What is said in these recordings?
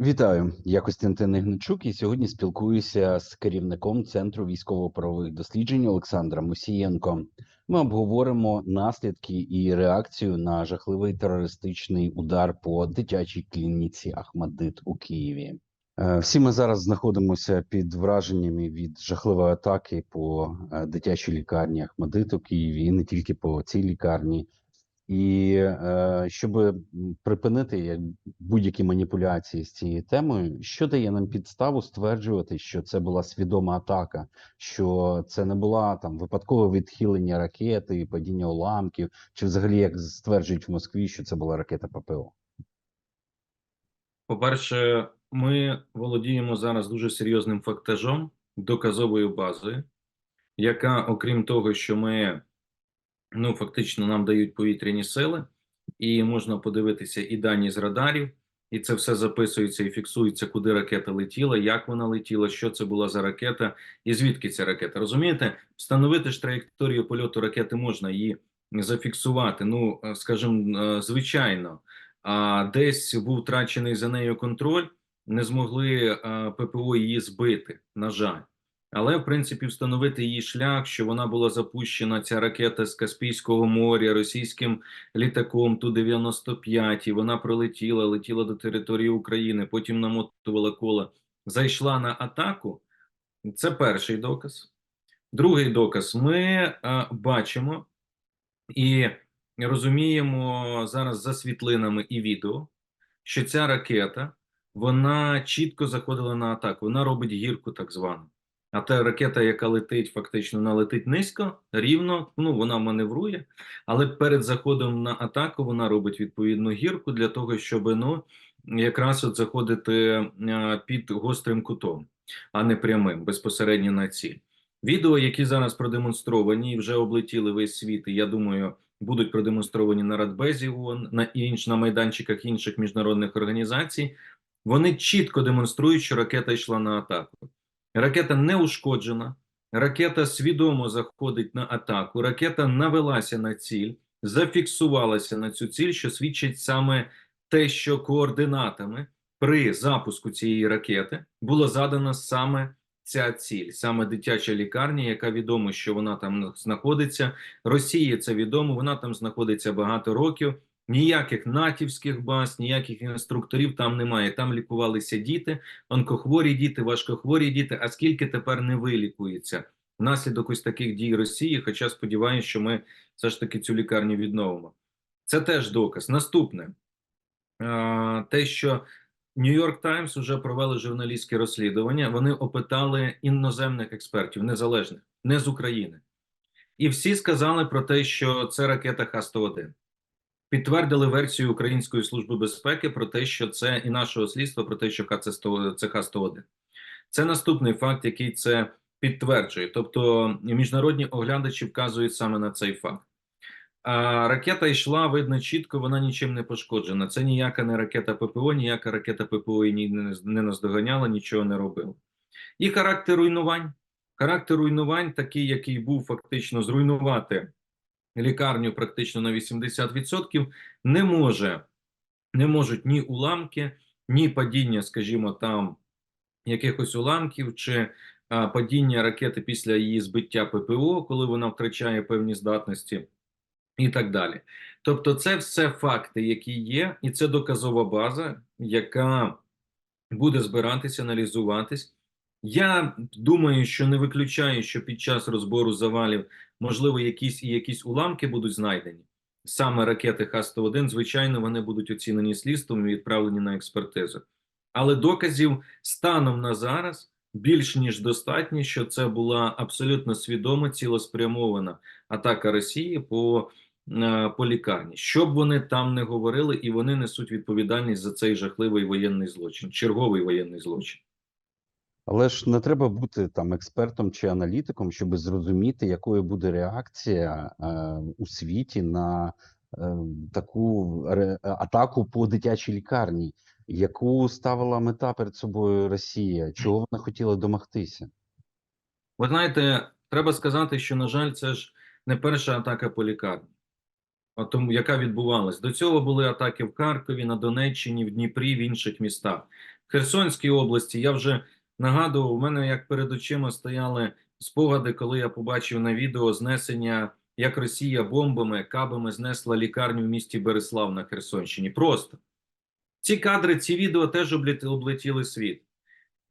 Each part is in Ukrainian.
Вітаю, я Костянтин Ігничук, і сьогодні спілкуюся з керівником Центру військово-правових досліджень Олександром Мусієнко. Ми обговоримо наслідки і реакцію на жахливий терористичний удар по дитячій клініці Ахмадит у Києві. Е, Всі ми зараз знаходимося під враженнями від жахливої атаки по е, дитячій лікарні Ахмадит у Києві, і не тільки по цій лікарні. І е, щоб припинити як будь-які маніпуляції з цією темою, що дає нам підставу стверджувати, що це була свідома атака, що це не була там випадкове відхилення ракети, падіння уламків, чи взагалі як стверджують в Москві, що це була ракета ППО. По-перше, ми володіємо зараз дуже серйозним фактажом, доказовою базою, яка, окрім того, що ми ну фактично нам дають повітряні сили, і можна подивитися і дані з радарів, і це все записується і фіксується, куди ракета летіла, як вона летіла, що це була за ракета, і звідки ця ракета. Розумієте, встановити ж траєкторію польоту ракети можна її зафіксувати. Ну, е, скажімо, е, звичайно, а десь був втрачений за нею контроль, не змогли е, ППО її збити, на жаль. Але в принципі встановити її шлях, що вона була запущена ця ракета з Каспійського моря російським літаком ту 95 і вона пролетіла, летіла до території України, потім намотувала коло, зайшла на атаку. Це перший доказ. Другий доказ: ми е, бачимо і розуміємо зараз за світлинами і відео, що ця ракета вона чітко заходила на атаку. Вона робить гірку, так звану. А та ракета, яка летить, фактично вона летить низько, рівно, ну вона маневрує, але перед заходом на атаку вона робить відповідну гірку для того, щоб ну якраз от заходити під гострим кутом, а не прямим, безпосередньо на ціль. Відео, які зараз продемонстровані і вже облетіли весь світ, і я думаю, будуть продемонстровані на Радбезі ООН, на інш на майданчиках інших міжнародних організацій. Вони чітко демонструють, що ракета йшла на атаку. Ракета не ушкоджена, ракета свідомо заходить на атаку. Ракета навелася на ціль, зафіксувалася на цю ціль, що свідчить саме те, що координатами при запуску цієї ракети було задано саме ця ціль, саме дитяча лікарня, яка відомо, що вона там знаходиться. Росії це відомо, вона там знаходиться багато років. Ніяких натівських баз, ніяких інструкторів там немає. Там лікувалися діти, онкохворі діти, важкохворі діти. А скільки тепер не вилікується внаслідок ось таких дій Росії? Хоча сподіваюся, що ми все ж таки цю лікарню відновимо. Це теж доказ. Наступне те, що Нью-Йорк Таймс вже провели журналістське розслідування. Вони опитали іноземних експертів, незалежних, не з України, і всі сказали про те, що це ракета Х-101 підтвердили версію Української служби безпеки про те, що це і нашого слідства про те, що це Х-101. Це наступний факт, який це підтверджує. Тобто міжнародні оглядачі вказують саме на цей факт. А ракета йшла, видно чітко, вона нічим не пошкоджена. Це ніяка не ракета ППО, ніяка ракета ППО її не наздоганяла, нічого не робила. І характер руйнувань. Характер руйнувань, такий, який був фактично зруйнувати лікарню практично на 80%, не може не можуть ні уламки, ні падіння, скажімо, там якихось уламків, чи падіння ракети після її збиття ППО, коли вона втрачає певні здатності, і так далі. Тобто, це все факти, які є, і це доказова база, яка буде збиратися, аналізуватись. Я думаю, що не виключаю, що під час розбору завалів можливо якісь і якісь уламки будуть знайдені. Саме ракети Х-101, звичайно, вони будуть оцінені слідством і відправлені на експертизу. Але доказів станом на зараз більш ніж достатньо, що це була абсолютно свідома цілеспрямована атака Росії по е, по лікарні. Що б вони там не говорили, і вони несуть відповідальність за цей жахливий воєнний злочин, черговий воєнний злочин. Але ж не треба бути там експертом чи аналітиком, щоб зрозуміти, якою буде реакція е, у світі на е, таку ре, атаку по дитячій лікарні, яку ставила мета перед собою Росія, чого вона хотіла домогтися? Ви знаєте, треба сказати, що на жаль, це ж не перша атака по лікарні, а тому яка відбувалась до цього. Були атаки в Харкові, на Донеччині, в Дніпрі, в інших містах. в Херсонській області. Я вже нагадував, у мене як перед очима стояли спогади, коли я побачив на відео знесення, як Росія бомбами, кабами знесла лікарню в місті Береслав на Херсонщині. Просто ці кадри, ці відео теж облетіли світ.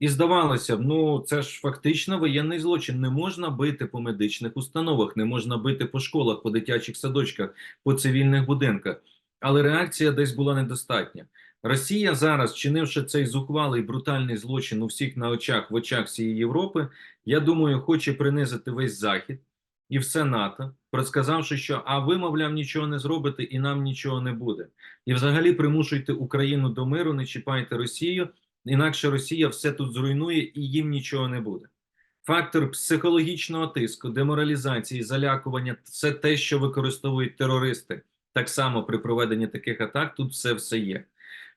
І здавалося б, ну це ж фактично воєнний злочин. Не можна бити по медичних установах, не можна бити по школах, по дитячих садочках, по цивільних будинках. Але реакція десь була недостатня. Росія зараз, чинивши цей зухвалий брутальний злочин у всіх на очах, в очах всієї Європи, я думаю, хоче принизити весь Захід і все НАТО, розказавши, що а ви, мовляв, нічого не зробите і нам нічого не буде. І взагалі примушуйте Україну до миру, не чіпайте Росію, інакше Росія все тут зруйнує і їм нічого не буде. Фактор психологічного тиску, деморалізації, залякування це те, що використовують терористи так само при проведенні таких атак. Тут все все є.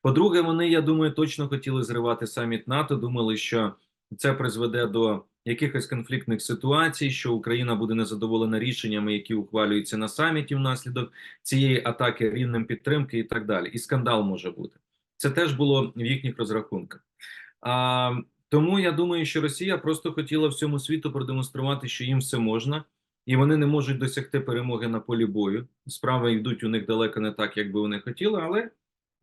По-друге, вони, я думаю, точно хотіли зривати саміт НАТО. Думали, що це призведе до якихось конфліктних ситуацій, що Україна буде незадоволена рішеннями, які ухвалюються на саміті внаслідок цієї атаки, рівнем підтримки і так далі. І скандал може бути. Це теж було в їхніх розрахунках. А, тому я думаю, що Росія просто хотіла всьому світу продемонструвати, що їм все можна, і вони не можуть досягти перемоги на полі бою. Справи йдуть у них далеко не так, як би вони хотіли, але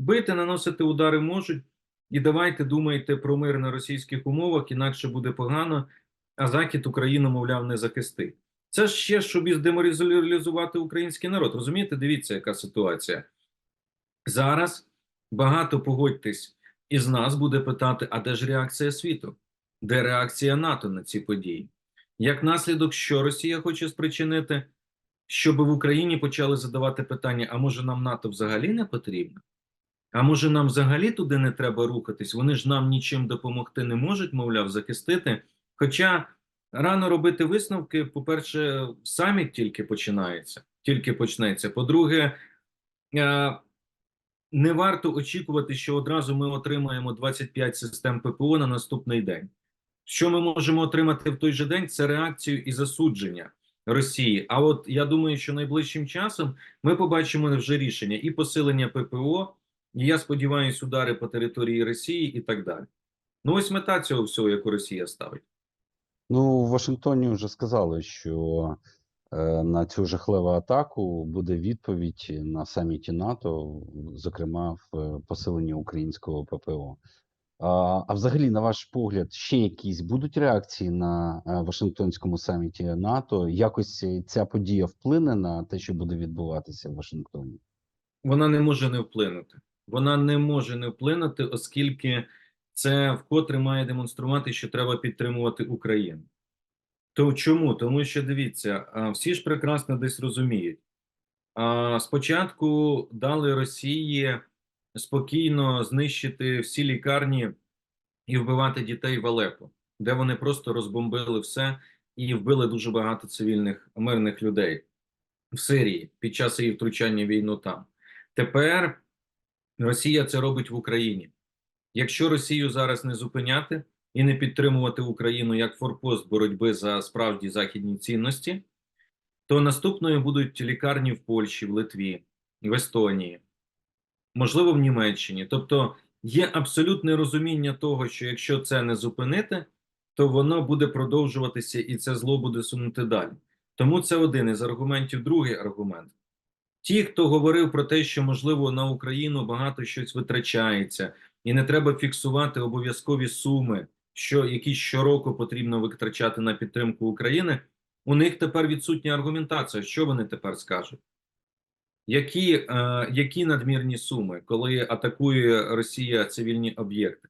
бити, наносити удари можуть. І давайте думайте про мир на російських умовах, інакше буде погано. А Захід Україну, мовляв, не захистить. Це ще щоб і здеморалізувати український народ. Розумієте, дивіться, яка ситуація зараз. Багато погодьтесь із нас буде питати: а де ж реакція світу? Де реакція НАТО на ці події? Як наслідок, що Росія хоче спричинити, щоб в Україні почали задавати питання: а може нам НАТО взагалі не потрібно? А може нам взагалі туди не треба рухатись? Вони ж нам нічим допомогти не можуть, мовляв, захистити. Хоча рано робити висновки, по-перше, саміт тільки починається, тільки почнеться. По-друге, е, не варто очікувати, що одразу ми отримаємо 25 систем ППО на наступний день. Що ми можемо отримати в той же день? Це реакцію і засудження Росії. А от я думаю, що найближчим часом ми побачимо вже рішення і посилення ППО, я сподіваюся, удари по території Росії і так далі. Ну, ось мета цього всього, яку Росія ставить. Ну, в Вашингтоні вже сказали, що е, на цю жахливу атаку буде відповідь на саміті НАТО, зокрема в е, посиленні українського ППО. А, а взагалі, на ваш погляд, ще якісь будуть реакції на е, Вашингтонському саміті НАТО? Якось ця подія вплине на те, що буде відбуватися в Вашингтоні? Вона не може не вплинути. Вона не може не вплинути, оскільки це вкотре має демонструвати, що треба підтримувати Україну. То чому? Тому що дивіться, всі ж прекрасно десь розуміють. Спочатку дали Росії спокійно знищити всі лікарні і вбивати дітей в Алепо, де вони просто розбомбили все і вбили дуже багато цивільних мирних людей в Сирії під час її втручання війну там. Тепер Росія це робить в Україні. Якщо Росію зараз не зупиняти і не підтримувати Україну як форпост боротьби за справді західні цінності, то наступною будуть лікарні в Польщі, в Литві, в Естонії, можливо, в Німеччині. Тобто є абсолютне розуміння того, що якщо це не зупинити, то воно буде продовжуватися і це зло буде сунути далі. Тому це один із аргументів. Другий аргумент. Ті, хто говорив про те, що можливо на Україну багато щось витрачається, і не треба фіксувати обов'язкові суми, що які щороку потрібно витрачати на підтримку України. У них тепер відсутня аргументація. Що вони тепер скажуть? Які, е, які надмірні суми, коли атакує Росія цивільні об'єкти?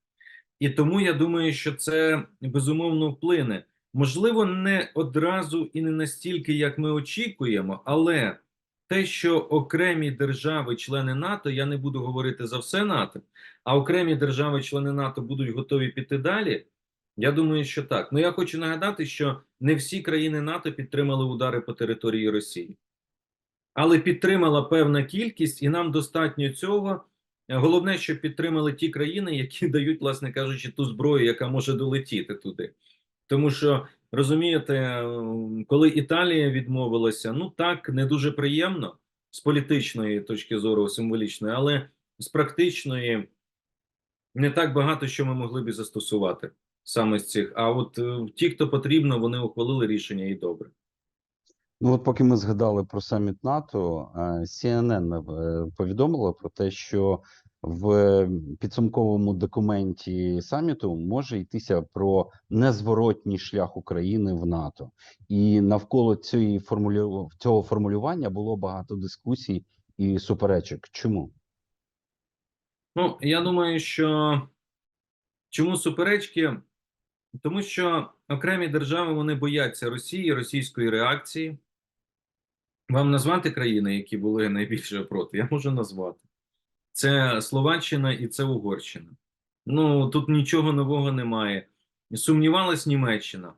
І тому я думаю, що це безумовно вплине. Можливо, не одразу і не настільки, як ми очікуємо, але те, що окремі держави, члени НАТО, я не буду говорити за все НАТО, а окремі держави, члени НАТО, будуть готові піти далі. Я думаю, що так. Ну я хочу нагадати, що не всі країни НАТО підтримали удари по території Росії, але підтримала певна кількість, і нам достатньо цього. Головне, щоб підтримали ті країни, які дають, власне кажучи, ту зброю, яка може долетіти туди. Тому що розумієте, коли Італія відмовилася, ну так не дуже приємно з політичної точки зору, символічної, але з практичної не так багато, що ми могли б застосувати саме з цих. А от е, ті, хто потрібно, вони ухвалили рішення і добре. Ну, от поки ми згадали про саміт НАТО, е, CNN е, повідомила про те, що в підсумковому документі саміту може йтися про незворотній шлях України в НАТО, і навколо цієї формулю... цього формулювання було багато дискусій і суперечок. Чому? Ну, я думаю, що чому суперечки? Тому що окремі держави вони бояться Росії, російської реакції. Вам назвати країни, які були найбільше проти? Я можу назвати. Це Словаччина і це Угорщина. Ну тут нічого нового немає. Сумнівалась Німеччина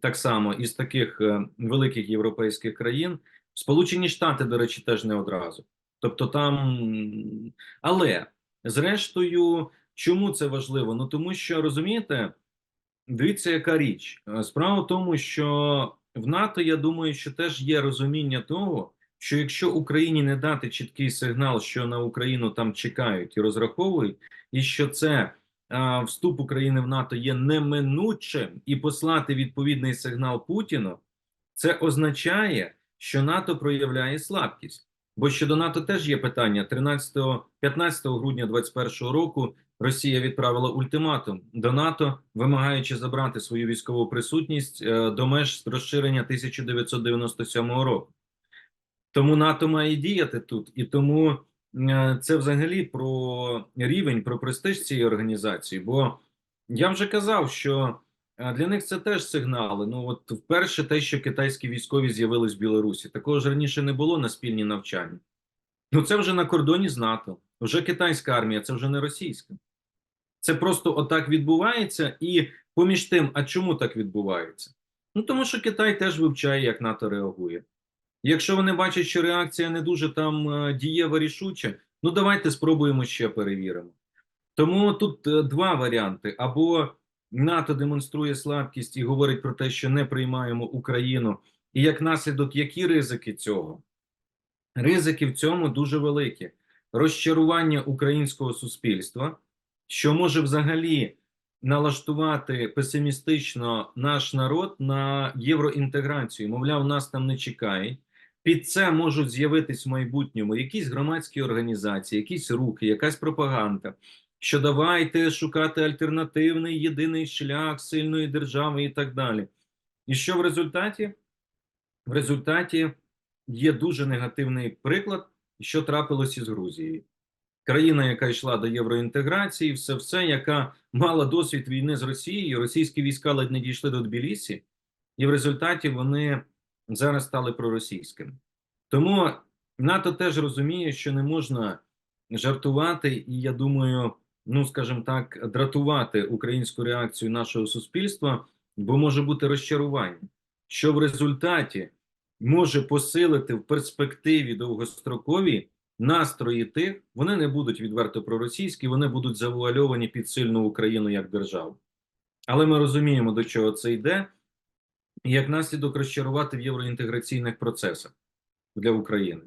так само із таких е, великих європейських країн. Сполучені Штати, до речі, теж не одразу. Тобто там, але зрештою, чому це важливо? Ну тому що розумієте, дивіться, яка річ. Е, Справа в тому, що в НАТО, я думаю, що теж є розуміння того, що якщо Україні не дати чіткий сигнал, що на Україну там чекають і розраховують, і що це а, вступ України в НАТО є неминучим, і послати відповідний сигнал Путіну, це означає, що НАТО проявляє слабкість. Бо щодо НАТО теж є питання 13 15 грудня 2021 року. Росія відправила ультиматум до НАТО, вимагаючи забрати свою військову присутність е, до меж розширення 1997 року. Тому НАТО має діяти тут, і тому е, це взагалі про рівень, про престиж цієї організації. Бо я вже казав, що е, для них це теж сигнали. Ну от вперше те, що китайські військові з'явились в Білорусі, такого ж раніше не було на спільні навчання. Ну це вже на кордоні з НАТО. Вже китайська армія, це вже не російська. Це просто отак відбувається, і поміж тим, а чому так відбувається? Ну тому що Китай теж вивчає, як НАТО реагує. Якщо вони бачать, що реакція не дуже там е, дієва рішуча, ну давайте спробуємо ще перевіримо. Тому тут е, два варіанти: або НАТО демонструє слабкість і говорить про те, що не приймаємо Україну, і як наслідок, які ризики цього? Ризики в цьому дуже великі. Розчарування українського суспільства, що може взагалі налаштувати песимістично наш народ на євроінтеграцію. Мовляв, нас там не чекають. Під це можуть з'явитись в майбутньому якісь громадські організації, якісь рухи, якась пропаганда. Що давайте шукати альтернативний єдиний шлях сильної держави і так далі. І що в результаті? В результаті є дуже негативний приклад, що трапилось із Грузією. Країна, яка йшла до євроінтеграції, все, все, яка мала досвід війни з Росією, російські війська ледь не дійшли до Тбілісі, і в результаті вони зараз стали проросійськими. Тому НАТО теж розуміє, що не можна жартувати, і я думаю, ну скажімо так, дратувати українську реакцію нашого суспільства, бо може бути розчарування, що в результаті може посилити в перспективі довгострокові настрої тих, вони не будуть відверто проросійські, вони будуть завуальовані під сильну Україну як державу. Але ми розуміємо, до чого це йде, як наслідок розчарувати в євроінтеграційних процесах для України.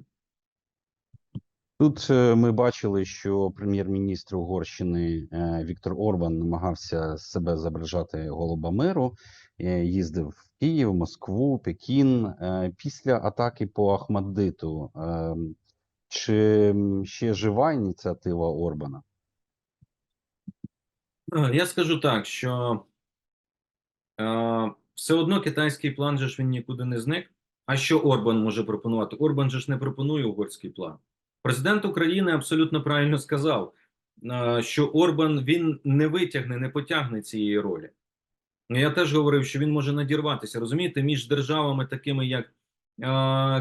Тут е, ми бачили, що прем'єр-міністр Угорщини е, Віктор Орбан намагався себе зображати голуба миру, е, їздив в Київ, Москву, Пекін після атаки по Ахмаддиту. е, Чи ще жива ініціатива Орбана? Я скажу так, що все одно китайський план же ж він нікуди не зник. А що Орбан може пропонувати? Орбан же ж не пропонує угорський план. Президент України абсолютно правильно сказав, що Орбан він не витягне, не потягне цієї ролі. Я теж говорив, що він може надірватися, розумієте, між державами, такими як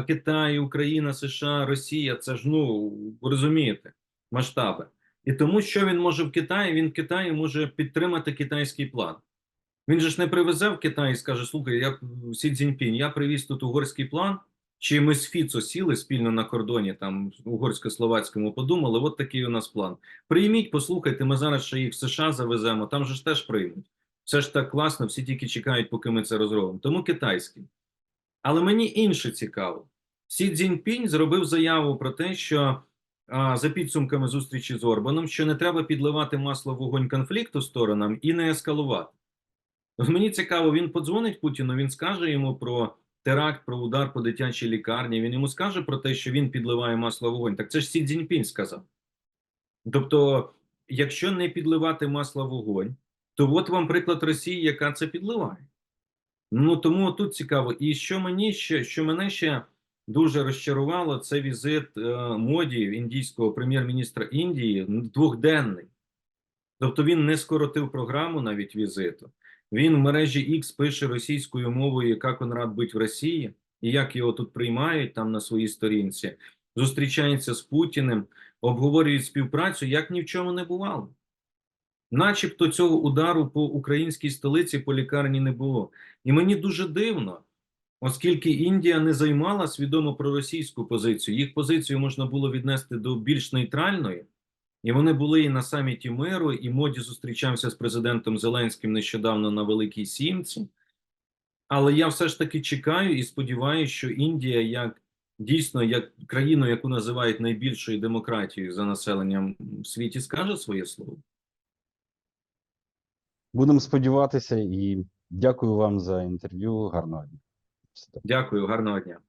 Китай, Україна, США, Росія. Це ж ну розумієте масштаби. І тому, що він може в Китаї, він в Китаї може підтримати китайський план. Він же ж не привезе в Китай і скаже: слухай, я Сі Цзіньпінь, я привіз тут угорський план. Чи ми з Фіцо сіли спільно на кордоні, там угорсько-словацькому подумали, от такий у нас план. Прийміть, послухайте, ми зараз ще їх в США завеземо, там же ж теж приймуть. Все ж так класно, всі тільки чекають, поки ми це розробимо. Тому китайський. Але мені інше цікаво. Сі Цзіньпінь зробив заяву про те, що а, за підсумками зустрічі з Орбаном, що не треба підливати масло в вогонь конфлікту сторонам і не ескалувати. Мені цікаво, він подзвонить Путіну, він скаже йому про теракт, про удар по дитячій лікарні. Він йому скаже про те, що він підливає масло в вогонь. Так це ж Сі Цзіньпінь сказав. Тобто, якщо не підливати масло в вогонь, то от вам приклад Росії, яка це підливає. Ну тому тут цікаво. І що мені ще, що мене ще дуже розчарувало, це візит е, моді індійського прем'єр-міністра Індії двохденний. Тобто він не скоротив програму навіть візиту. Він в мережі X пише російською мовою, яка Конрад бить в Росії, і як його тут приймають там на своїй сторінці, зустрічається з Путіним, обговорюють співпрацю, як ні в чому не бувало. Начебто цього удару по українській столиці по лікарні не було. І мені дуже дивно, оскільки Індія не займала свідомо проросійську позицію, їх позицію можна було віднести до більш нейтральної, і вони були і на саміті миру, і моді зустрічався з президентом Зеленським нещодавно на Великій Сімці. Але я все ж таки чекаю і сподіваюся, що Індія, як дійсно як країну, яку називають найбільшою демократією за населенням в світі, скаже своє слово. Будемо сподіватися і дякую вам за інтерв'ю. Гарного дня. Дякую, гарного дня.